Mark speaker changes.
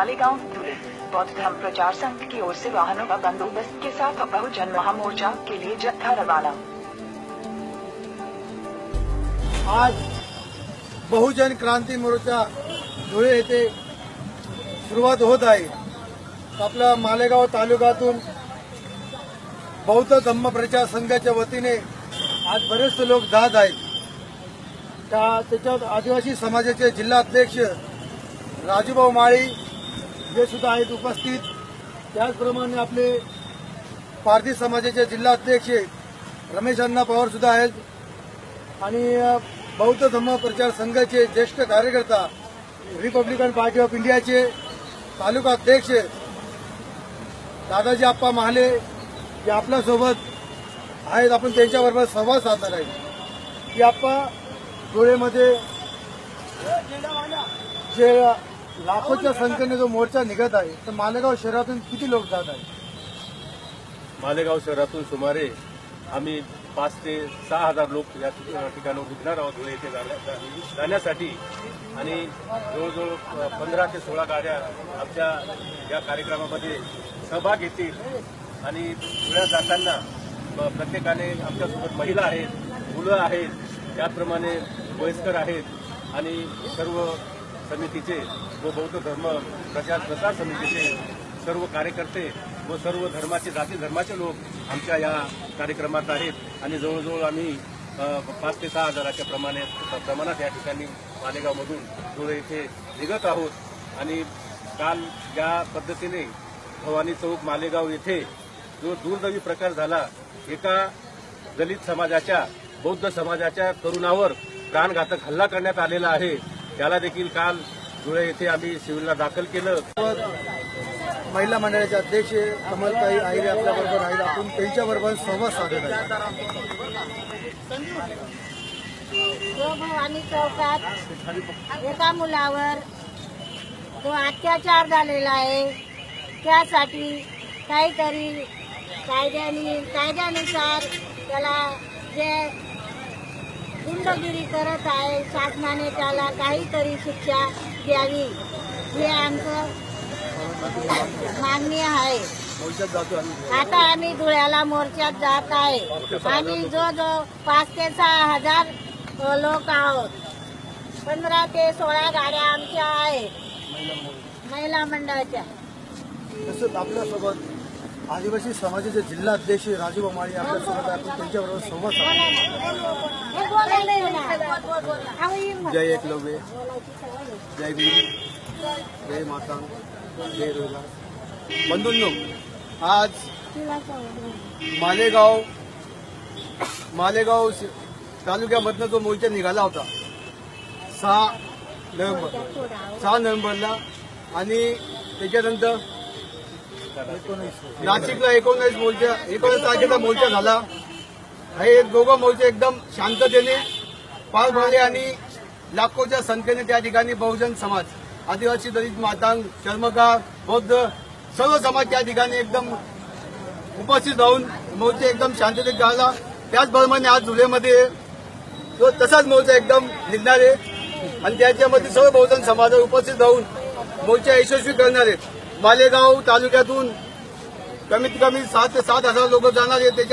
Speaker 1: मालेगांव धुले बौद्ध धर्म प्रचार संघ की ओर से वाहनों का बंदोबस्त के साथ बहुजन महामोर्चा के लिए जत्था रवाना।
Speaker 2: आज बहुजन क्रांती मोर्चा धुळे येथे सुरुवात होत आहे. आपल्या मालेगाव तालुक्यातून बौद्ध धम्म प्रचार संघाच्या वतीने आज बरेचसे लोक जात आहेत. त्या त्याच्यात आदिवासी समाजाचे जिल्हा अध्यक्ष राजूभाऊ माळी हे सुद्धा आहेत उपस्थित. त्याचप्रमाणे आपले पारधी समाजाचे जिल्हाध्यक्ष रमेश अण्णा पवार सुद्धा आहेत. आणि बौद्ध धम्म प्रचार संघाचे ज्येष्ठ कार्यकर्ता रिपब्लिकन पार्टी ऑफ इंडियाचे तालुका अध्यक्ष दादाजी आप्पा महाले जे आपल्यासोबत आहेत. आपण त्यांच्याबरोबर संवाद साधणार आहे. की आप्पा धुळेमध्ये जे लाखोच्या संख्येने जो मोर्चा निघत आहे तर मालेगाव शहरातून किती लोक जात आहेत?
Speaker 3: मालेगाव शहरातून सुमारे आम्ही पाच ते सहा हजार लोक या ठिकाणी निघणार आहोत धुळे येथे जाण्या- जाण्यासाठी. आणि जवळजवळ पंधरा ते सोळा गाड्या आमच्या या कार्यक्रमामध्ये सहभाग घेतील. आणि धुळ्यात जाताना प्रत्येकाने आमच्यासोबत महिला आहेत मुलं आहेत त्याचप्रमाणे वयस्कर आहेत. आणि सर्व समितीचे व बौद्ध धर्म प्रचार प्रसार समितीचे सर्व कार्यकर्ते व सर्व धर्माचे जाती धर्माचे लोक आमच्या या कार्यक्रमात आहेत. आणि जवळजवळ आम्ही पाच ते सहा हजाराच्या प्रमाणे प्रमाणात या ठिकाणी मालेगावमधून धुळे येथे निघत आहोत. आणि काल ज्या पद्धतीने भवानी चौक मालेगाव येथे जो दुर्दैवी प्रकार झाला एका दलित समाजाच्या बौद्ध समाजाच्या तरुणावर प्राणघातक हल्ला करण्यात आलेला आहे. त्याला देखील काल धुळे येथे आम्ही सिव्हिलला दाखल केलं.
Speaker 2: महिला मंडळाचे अध्यक्ष कमलताई आहिरे आपल्याबरोबर आहेत आपण त्यांच्याबरोबर संवाद साधत आहे.
Speaker 4: भवानी चौकात एका मुलावर जो अत्याचार झालेला आहे. त्यासाठी काहीतरी कायद्याने कायद्यानुसार त्याला जे गुंडगिरी करत आहे. शासनाने त्याला काहीतरी शिक्षा द्यावी. हे आमचं मागणी आहे. आता आम्ही धुळ्याला मोर्चात जात आहे. आम्ही जो जो पाच ते सहा हजार लोक आहोत. पंधरा ते सोळा गाड्या आमच्या आहेत. महिला मंडळाच्या.
Speaker 2: आपल्यासोबत आदिवासी समाजाचे जिल्हाध्यक्ष राजू माळी आपल्यासोबत आहे आपण त्यांच्याबरोबर संवाद साधतो जय एकलव्य जय गुरु जय माता. जय रोजा बंधूंनो आज मालेगाव मालेगाव तालुक्यामधनं जो मोर्चा निघाला होता सहा नोव्हेंबर. सहा नोव्हेंबरला आणि त्याच्यानंतर नाशिकला एकोणीस मोर्चा एकोणीस तारखेचा मोर्चा झाला. हे दोघं मोर्चे एकदम शांततेने पार पडले आणि लाखोच्या संख्येने त्या ठिकाणी बहुजन समाज आदिवासी दलित मातांग चर्मकार बौद्ध सर्व समाज त्या ठिकाणी एकदम उपस्थित राहून मोर्चे एकदम शांततेत झाला त्याचप्रमाणे आज जुलैमध्ये तो तसाच मोर्चा एकदम निघणार आहे आणि त्याच्यामध्ये सर्व बहुजन समाज उपस्थित राहून मोर्चा यशस्वी करणार. आहेत मालेगाव तालुक्यातून कमीत कमी सात ते सात हजार लोक जाणार आहेत. त्याच्या